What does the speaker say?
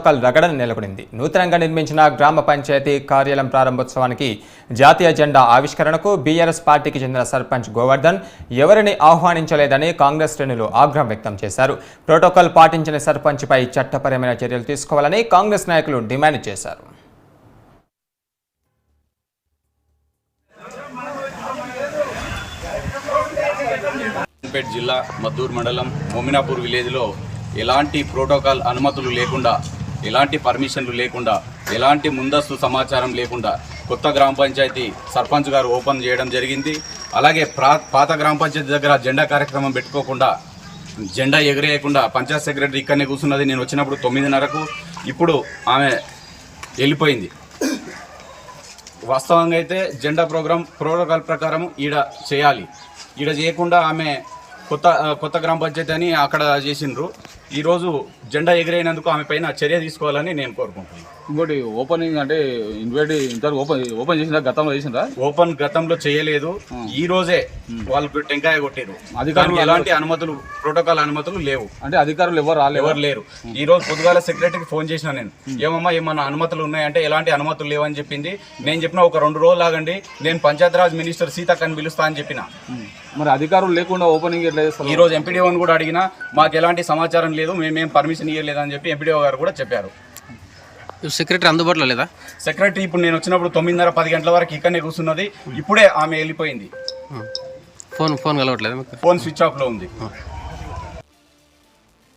Protocol రగడ నెలకొనింది. నూతనంగా నిర్మించిన గ్రామ పంచాయతీ కార్యాలయం ప్రారంభోత్సవానికి జాతీయ జెండా ఆవిష్కరణకు బీఆర్ఎస్ పార్టీకి చెందిన సర్పంచ్ గోవర్ధన్ ఎవరిని ఆహ్వానించలేదని కాంగ్రెస్ శ్రేణులు ఆగ్రహం వ్యక్తం చేశారు. ప్రోటోకాల్ పాటించిన సర్పంచ్పై చట్టపరమైన చర్యలు తీసుకోవాలని కాంగ్రెస్ నాయకులు డిమాండ్ చేశారు. జిల్లా మద్దూరు మండలం మొమినాపూర్ విలేజ్లో ఎలాంటి ప్రోటోకాల్ అనుమతులు లేకుండా ఎలాంటి పర్మిషన్లు లేకుండా ఎలాంటి ముందస్తు సమాచారం లేకుండా కొత్త గ్రామ పంచాయతీ సర్పంచ్ గారు ఓపెన్ చేయడం జరిగింది. అలాగే ప్రా పాత గ్రామ పంచాయతీ దగ్గర జెండా కార్యక్రమం పెట్టుకోకుండా జెండా ఎగరేయకుండా పంచాయత్ సెక్రటరీ ఇక్కడనే కూర్చున్నది. నేను వచ్చినప్పుడు తొమ్మిదిన్నరకు ఇప్పుడు ఆమె వెళ్ళిపోయింది. వాస్తవంగా అయితే జెండా ప్రోగ్రామ్ ప్రోటోకాల్ ప్రకారం ఈడ చేయాలి. ఈడ చేయకుండా ఆమె కొత్త కొత్త గ్రామ పంచాయతీ అని అక్కడ చేసిండ్రు. ఈరోజు జెండా ఎగిరైనందుకు ఆమె పైన చర్య తీసుకోవాలని నేను కోరుకుంటున్నాను. ఇంకోటి ఓపెనింగ్ అంటే ఇన్వైట్ ఇంతవరకు ఓపెన్ ఓపెన్ చేసిందా గతంలో చేసిందా ఓపెన్ గతంలో చేయలేదు. ఈ రోజే వాళ్ళు టెంకాయ కొట్టారు అధికారులు ఎలాంటి అనుమతులు ప్రోటోకాల్ అనుమతులు లేవు. అంటే అధికారులు ఎవరు రాలేదు ఎవరు లేరు. ఈ రోజు పొద్దుగాల సెక్రటరీకి ఫోన్ చేసిన నేను. ఏమమ్మా ఏమన్నా అనుమతులు ఉన్నాయంటే ఎలాంటి అనుమతులు లేవని చెప్పింది. నేను చెప్పిన ఒక రెండు రోజులు ఆగండి. నేను పంచాయతీరాజ్ మినిస్టర్ సీతక్కని పిలుస్తా అని చెప్పిన. మరి అధికారులు లేకుండా ఓపెనింగ్ ఎట్లా చేస్తారు? ఈ రోజు ఎంపీడీఓని కూడా అడిగినా మాకు ఎలాంటి సమాచారం లేదు మేమేం పర్మిషన్ ఇవ్వలేదు అని చెప్పి ఎంపీడీఓ గారు కూడా చెప్పారు. సెక్రటరీ అందుబాటులో లేదా? సెక్రటరీ ఇప్పుడు నేను వచ్చినప్పుడు తొమ్మిదిన్నర పది గంటల వరకు ఇక్కడనే కూర్చున్నది ఇప్పుడే ఆమె వెళ్ళిపోయింది. ఫోన్ ఫోన్ కలవట్లేదు ఫోన్ స్విచ్ ఆఫ్లో ఉంది.